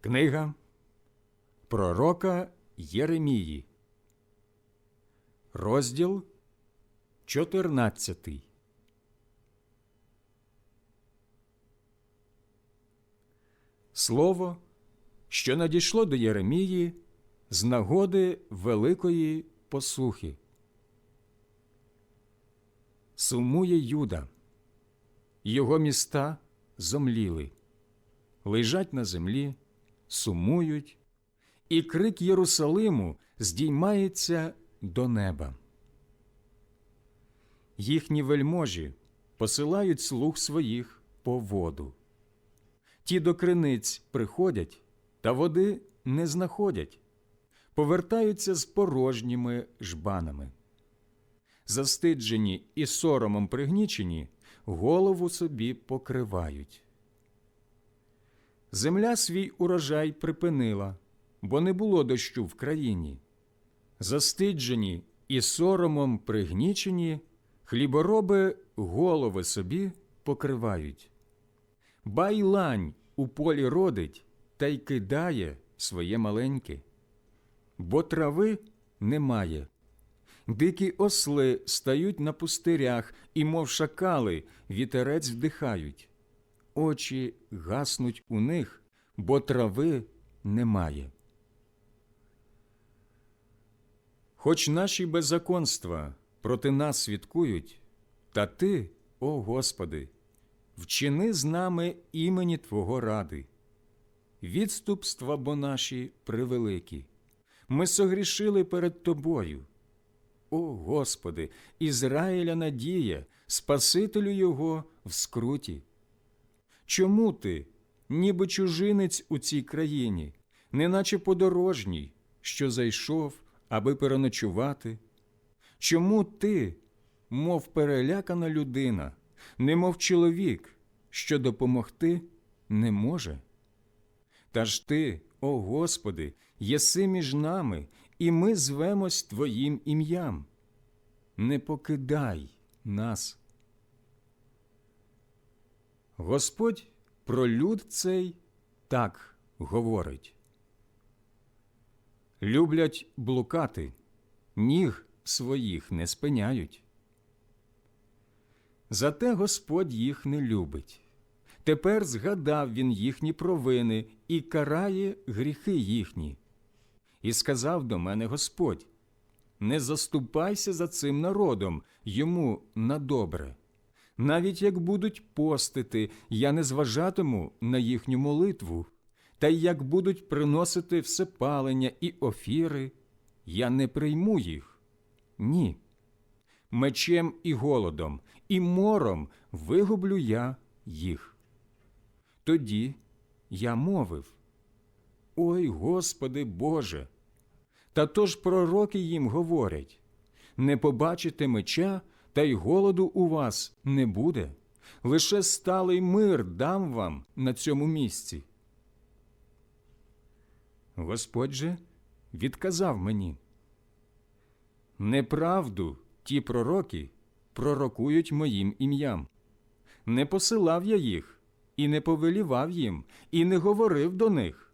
Книга Пророка Єремії, розділ 14. Слово, що надійшло до Єремії з нагоди великої посухи. Сумує Юда, його міста зомліли, лежать на землі, сумують, і крик Єрусалиму здіймається до неба. Їхні вельможі посилають слуг своїх по воду. Ті до криниць приходять, та води не знаходять, повертаються з порожніми жбанами. Застиджені і соромом пригнічені, голову собі покривають. Земля свій урожай припинила, бо не було дощу в країні. Застиджені і соромом пригнічені, хлібороби голови собі покривають. Байлань у полі родить та й кидає своє маленьке, бо трави немає. Дикі осли стають на пустирях і, мов шакали, вітерець вдихають. Очі гаснуть у них, бо трави немає. Хоч наші беззаконства проти нас свідкують, та ти, о Господи, вчини з нами імені Твого ради. Відступства бо наші превеликі. Ми согрішили перед Тобою. О Господи, Ізраїля надія, Спасителю Його в скруті. Чому ти, ніби чужинець у цій країні, неначе подорожній, що зайшов, аби переночувати? Чому ти, мов перелякана людина, немов чоловік, що допомогти не може? Та ж ти, о Господи, єси між нами, і ми звемось Твоїм ім'ям. Не покидай нас. Господь про люд цей так говорить. Люблять блукати, ніг своїх не спиняють. Зате Господь їх не любить. Тепер згадав він їхні провини і карає гріхи їхні. І сказав до мене Господь: Не заступайся за цим народом йому на добре. Навіть як будуть постити, я не зважатиму на їхню молитву, та й як будуть приносити всепалення і офіри, я не прийму їх. Ні. Мечем і голодом, і мором вигублю я їх. Тоді я мовив Ой Господи Боже! Та то ж пророки їм говорять не побачите меча, та й голоду у вас не буде, лише сталий мир дам вам на цьому місці. Господь же відказав мені Неправду ті пророки пророкують моїм ім'ям. Не посилав я їх, і не повелівав їм, і не говорив до них.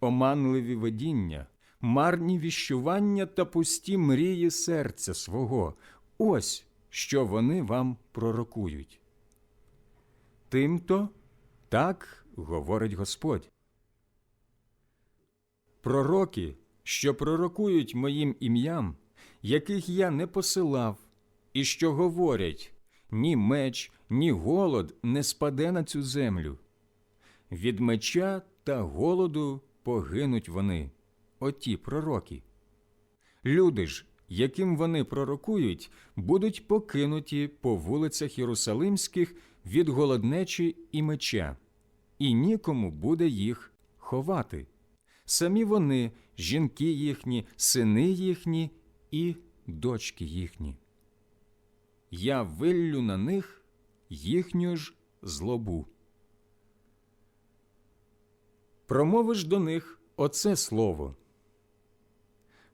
Оманливі видіння, марні віщування та пусті мрії серця свого ось що вони вам пророкують. Тимто так говорить Господь. Пророки, що пророкують моїм ім'ям, яких я не посилав, і що говорять ні меч, ні голод не спаде на цю землю. Від меча та голоду погинуть вони, оті пророки. Люди ж, яким вони пророкують, будуть покинуті по вулицях Єрусалимських від голоднечі і меча, і нікому буде їх ховати. Самі вони, жінки їхні, сини їхні і дочки їхні. Я виллю на них їхню ж злобу. Промовиш до них оце слово.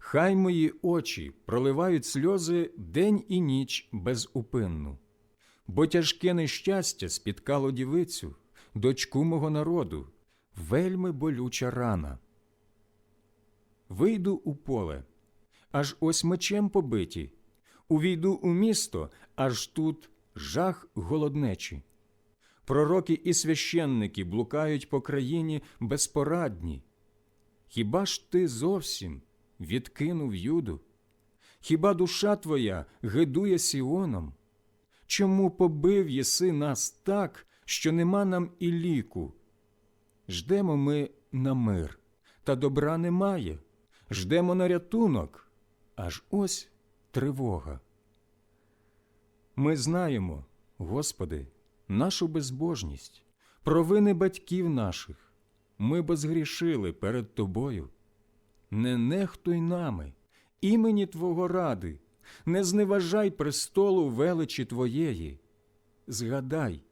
Хай мої очі проливають сльози день і ніч безупинну, бо тяжке нещастя спіткало дівицю, дочку мого народу, вельми болюча рана. Вийду у поле, аж ось мечем побиті, увійду у місто, аж тут жах голоднечі. Пророки і священники блукають по країні безпорадні. Хіба ж ти зовсім відкинув юду? Хіба душа твоя гидує Сіоном? Чому побив єси нас так, що нема нам і ліку? Ждемо ми на мир, та добра немає. Ждемо на рятунок, аж ось тривога. Ми знаємо, Господи, нашу безбожність, провини батьків наших. Ми бо згрішили перед Тобою. Не нехтуй нами, імені Твого ради, не зневажай престолу величі Твоєї. Згадай,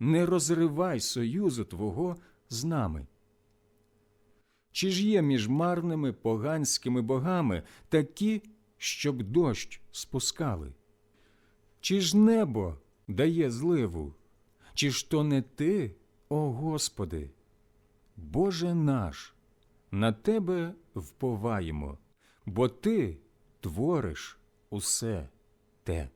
не розривай союзу Твого з нами. Чи ж є між марними поганськими богами такі, щоб дощ спускали? Чи ж небо дає зливу? Чи ж то не ти, о Господи? Боже наш, на Тебе вповаємо, бо Ти твориш усе те.